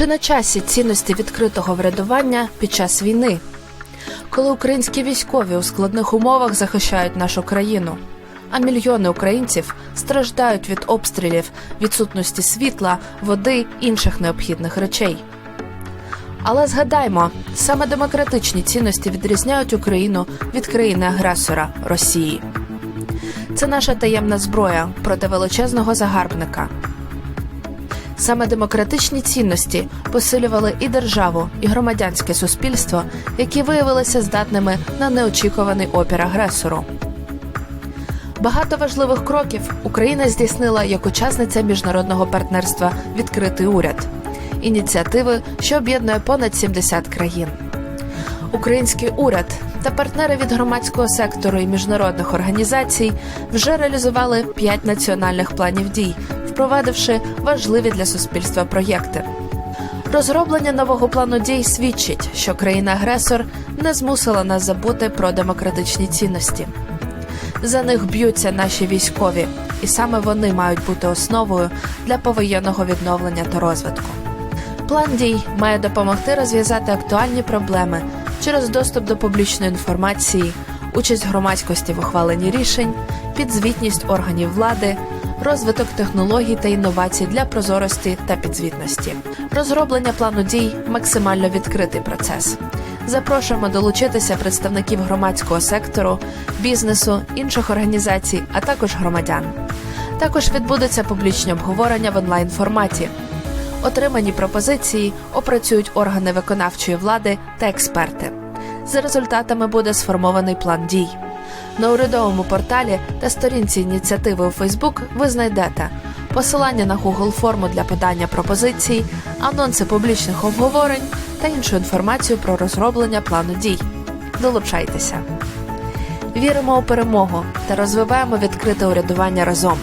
Чи на часі цінності відкритого врядування під час війни, коли українські військові у складних умовах захищають нашу країну, а мільйони українців страждають від обстрілів, відсутності світла, води інших необхідних речей? Але згадаймо, саме демократичні цінності відрізняють Україну від країни-агресора Росії. Це наша таємна зброя проти величезного загарбника. Саме демократичні цінності посилювали і державу, і громадянське суспільство, які виявилися здатними на неочікуваний опір агресору. Багато важливих кроків Україна здійснила як учасниця міжнародного партнерства Відкритий уряд ініціативи, що об'єднує понад 70 країн. Український уряд та партнери від громадського сектору і міжнародних організацій вже реалізували п'ять національних планів дій, впровадивши важливі для суспільства проєкти. Розроблення нового плану дій свідчить, що країна-агресор не змусила нас забути про демократичні цінності. За них б'ються наші військові, і саме вони мають бути основою для повоєнного відновлення та розвитку. План дій має допомогти розв'язати актуальні проблеми через доступ до публічної інформації, участь громадськості в ухваленні рішень, підзвітність органів влади, розвиток технологій та інновацій для прозорості та підзвітності. Розроблення плану дій максимально відкритий процес. Запрошуємо долучитися представників громадського сектору, бізнесу, інших організацій, а також громадян. Також відбудеться публічні обговорення в онлайн форматі. Отримані пропозиції опрацюють органи виконавчої влади та експерти. За результатами буде сформований план дій. На урядовому порталі та сторінці ініціативи у Фейсбук ви знайдете посилання на Google форму для подання пропозицій, анонси публічних обговорень та іншу інформацію про розроблення плану дій. Долучайтеся. Віримо у перемогу та розвиваємо відкрите урядування разом.